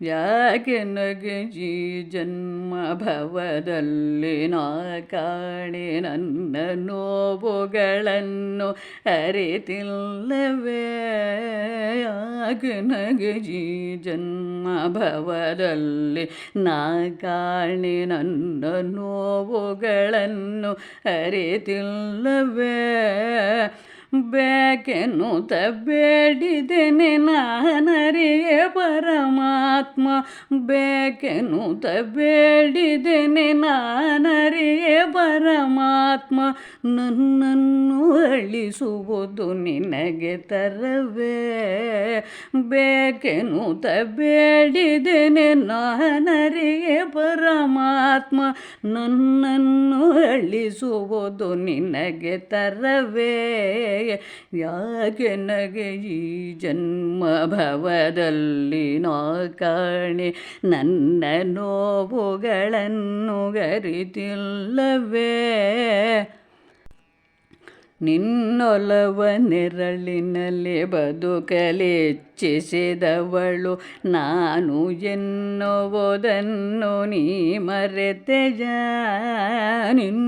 ಯಾಕೆ ನಗೆ ಜೀ ಜನ್ಮ ಭವದಲ್ಲಿ ನಾ ಕಾಣೆ ನನ್ನ ನೋವುಗಳನ್ನು ಅರಿತಿಲ್ಲವೇ? ಯಾಕೆ ನಗಜಿ ಜನ್ಮ ಭವದಲ್ಲಿ ನಾ ಕಾಣೆ ನನ್ನ ನೋವುಗಳನ್ನು ಅರಿತಿಲ್ಲವೇ? ಬೇಕೆನ್ನುತ್ತ ಬೇಡಿದೆನೆ ನಾನರಿಯೇ ಪರಮಾತ್ಮ ಬೇಕೆನ್ನುತ್ತ ಬೇಡಿದೆನೆ ನಾನರಿಯೇ ಪರಮಾತ್ಮ. ನನ್ನನ್ನು ಅಳಿಸುವುದು ನಿನಗೆ ತರವೇ. ಬೇಕೆನ್ನುತ್ತ ಬೇಡಿದೆನೆ ನಾನರಿಯೇ ಪರಮಾತ್ಮ. ನನ್ನನ್ನು ಅಳಿಸುವುದು ನಿನಗೆ ತರವೇ? ಯಾಕೆ ನಗೆ ಈ ಜನ್ಮ ಭವದಲ್ಲಿ ನಾ ಕಾಣೆ ನನ್ನ ನೋವುಗಳನ್ನು ಗರಿತಿಲ್ಲವೇ? ನಿನ್ನೊಲವ ನೆರಳಿನಲ್ಲಿ ಬದುಕಲೆಚ್ಚಿಸಿದವಳು. ನಾನು ಎನ್ನುವುದನ್ನು ನೀ ಮರೆತೆಯ? ನಿನ್ನೊಲವ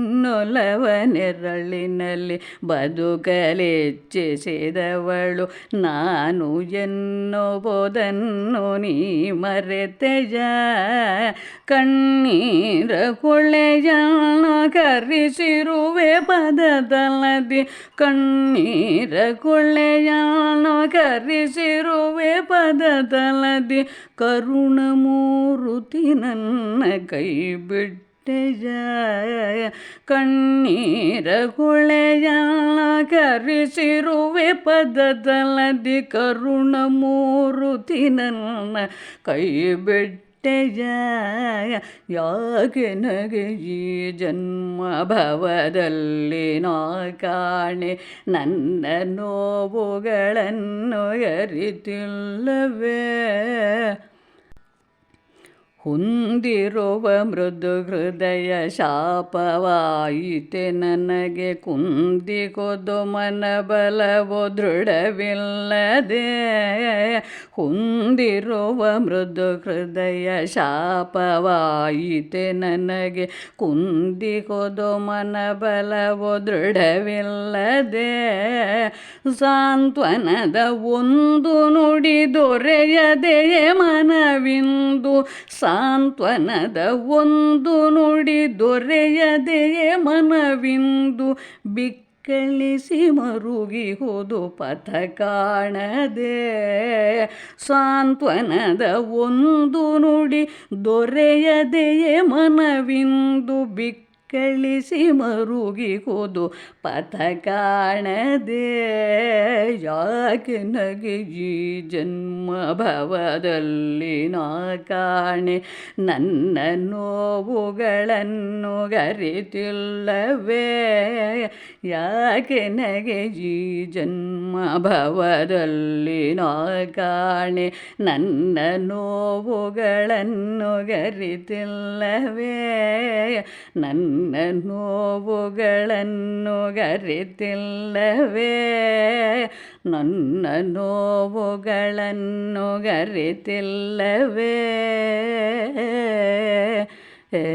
ನೆರಳಿನಲ್ಲಿ ಬದುಕಲೆಚ್ಚಿಸಿದವಳು. ನಾನು ಎನ್ನುವುದನ್ನು ನೀ ಮರೆತೆಜ. ಕಣ್ಣೀರ ಕೊಳೆಯ ಕರೆಸಿರುವೆ ಪದದಲ್ಲದಿ. ಕಣ್ಣೀರ ಕೊಳೆಯ ಕರೆಸಿರುವೆ ಕರುಣ ಮೂರುತಿ ನನ್ನ ಕೈ ಬಿಟ್ಟೆಯ ಕಣ್ಣೀರ ಗುಳೆಯ ಕರೆಸಿರುವೆ ಪದದಲ್ಲದಿ ಕರುಣ ಮೂರು ನನ್ನ ಕೈ ಬಿಟ್ಟ ಯಾಕೆ ನಗೆ ಈ ಜನ್ಮ ಭವದಲ್ಲಿ ನಾ ಕಾಣೆ ನನ್ನ ನೋವುಗಳನ್ನು ಅರಿತಿಲ್ಲವೇ ಹೊಂದಿರುವ ಮೃದು ಹೃದಯ ಶಾಪವಾಯಿತೆ ನನಗೆ. ಕುಂದಿಕೊದು ಮನಬಲವು ದೃಢವಿಲ್ಲದೆ. ಹೊಂದಿರುವ ಮೃದು ಹೃದಯ ಶಾಪವಾಯಿತೆ ನನಗೆ. ಕುಂದಿಕೊದು ಮನಬಲವೋ ದೃಢವಿಲ್ಲದೆ. ಸಾಂತ್ವನದ ಒಂದು ನುಡಿ ದೊರೆಯದೆಯೇ ಮನವಿಂದು. ಸಾಂತ್ವನದ ಒಂದು ನುಡಿ ದೊರೆಯದೆಯೇ ಮನವಿಂದು ಬಿಕ್ಕಳಿಸಿ ಮರುಗಿ ಹೋದು ಪಥ ಕಾಣದೆ. ಸಾಂತ್ವನದ ಒಂದು ನುಡಿ ದೊರೆಯದೆಯೇ ಮನವಿಂದು ಬಿಕ್ಕ ಕಳಿಸಿ ಮರುಗಿ ಹೋದು. ಪಥ ಕಾಣದೆ ಯಾಕೆ ನಗೆ ಈ ಜನ್ಮ ಭವದಲ್ಲಿ ನಾ ಕಾಣೆ? ನನ್ನ ನೋವುಗಳನ್ನು ಗರಿತಿಲ್ಲವೇ ಯಾಕೆ ನಗೆ ಈ ಜನ್ಮ ಭವದಲ್ಲಿ ನಾ ಕಾಣೆ? ನನ್ನ ನೋವುಗಳನ್ನು ಗರಿತಿಲ್ಲವೇ ನನ್ನ ನೋವುಗಳನ್ನು ಗರಿತಿಲ್ಲವೇ ನನ್ನ ನೋವುಗಳನ್ನು ಗರಿತಿಲ್ಲವೇ ಏ